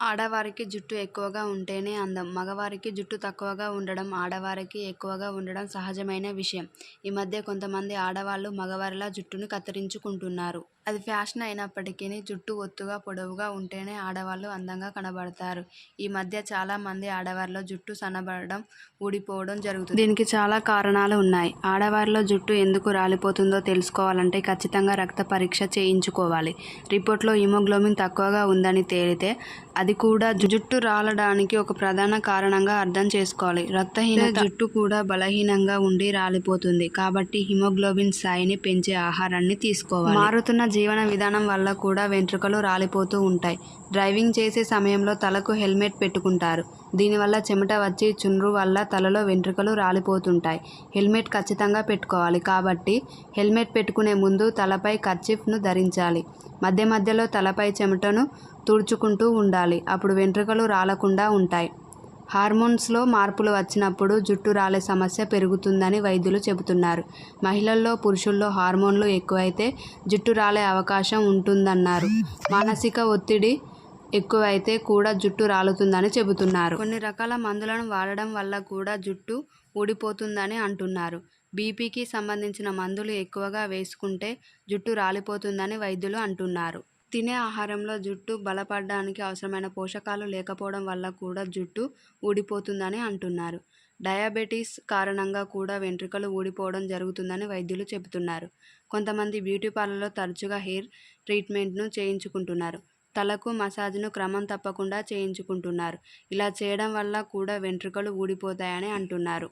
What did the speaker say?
ఆడవారికి జుట్టు ఎక్కువగా ఉంటేనే అందం. మగవారికి జుట్టు తక్కువగా ఉండడం, ఆడవారికి ఎక్కువగా ఉండడం సహజమైన విషయం. ఈ మధ్య కొంతమంది ఆడవాళ్ళు మగవారిలా జుట్టును కత్తిరించుకుంటున్నారు. అది ఫ్యాషన్ అయినప్పటికీ జుట్టు ఒత్తుగా, పొడవుగా ఉంటేనే ఆడవాళ్ళు అందంగా కనబడతారు. ఈ మధ్య చాలా మంది ఆడవారిలో జుట్టు సన్నబడడం, ఊడిపోవడం జరుగుతుంది. దీనికి చాలా కారణాలు ఉన్నాయి. ఆడవారిలో జుట్టు ఎందుకు రాలిపోతుందో తెలుసుకోవాలంటే ఖచ్చితంగా రక్త పరీక్ష చేయించుకోవాలి. రిపోర్ట్లో హిమోగ్లోబిన్ తక్కువగా ఉందని తేలితే అది కూడా జుట్టు రాలడానికి ఒక ప్రధాన కారణంగా అర్థం చేసుకోవాలి. రక్తహీనత జుట్టు కూడా బలహీనంగా ఉండి రాలిపోతుంది. కాబట్టి హిమోగ్లోబిన్ స్థాయిని పెంచే ఆహారాన్ని తీసుకోవాలి. మారుతున్న జీవన విధానం వల్ల కూడా వెంట్రుకలు రాలిపోతూ ఉంటాయి. డ్రైవింగ్ చేసే సమయంలో తలకు హెల్మెట్ పెట్టుకుంటారు. దీనివల్ల చెమట వచ్చి చుండ్రు వల్ల తలలో వెంట్రుకలు రాలిపోతుంటాయి. హెల్మెట్ ఖచ్చితంగా పెట్టుకోవాలి. కాబట్టి హెల్మెట్ పెట్టుకునే ముందు తలపై కర్చీఫ్ను ధరించాలి. మధ్య మధ్యలో తలపై చెమటను తుడుచుకుంటూ ఉండాలి. అప్పుడు వెంట్రుకలు రాలకుండా ఉంటాయి. హార్మోన్స్లో మార్పులు వచ్చినప్పుడు జుట్టు రాలే సమస్య పెరుగుతుందని వైద్యులు చెబుతున్నారు. మహిళల్లో, పురుషుల్లో హార్మోన్లు ఎక్కువైతే జుట్టు రాలే అవకాశం ఉంటుందన్నారు. మానసిక ఒత్తిడి ఎక్కువైతే కూడా జుట్టు రాలుతుందని చెబుతున్నారు. కొన్ని రకాల మందులను వాడడం వల్ల కూడా జుట్టు ఊడిపోతుందని అంటున్నారు. బీపీకి సంబంధించిన మందులు ఎక్కువగా వేసుకుంటే జుట్టు రాలిపోతుందని వైద్యులు అంటున్నారు. తినే ఆహారంలో జుట్టు బలపడడానికి అవసరమైన పోషకాలు లేకపోవడం వల్ల కూడా జుట్టు ఊడిపోతుందని అంటున్నారు. డయాబెటీస్ కారణంగా కూడా వెంట్రుకలు ఊడిపోవడం జరుగుతుందని వైద్యులు చెబుతున్నారు. కొంతమంది బ్యూటీ పార్లర్లో తరచుగా హెయిర్ ట్రీట్మెంట్ను చేయించుకుంటున్నారు. తలకు మసాజ్ను క్రమం తప్పకుండా చేయించుకుంటున్నారు. ఇలా చేయడం వల్ల కూడా వెంట్రుకలు ఊడిపోతాయని అంటున్నారు.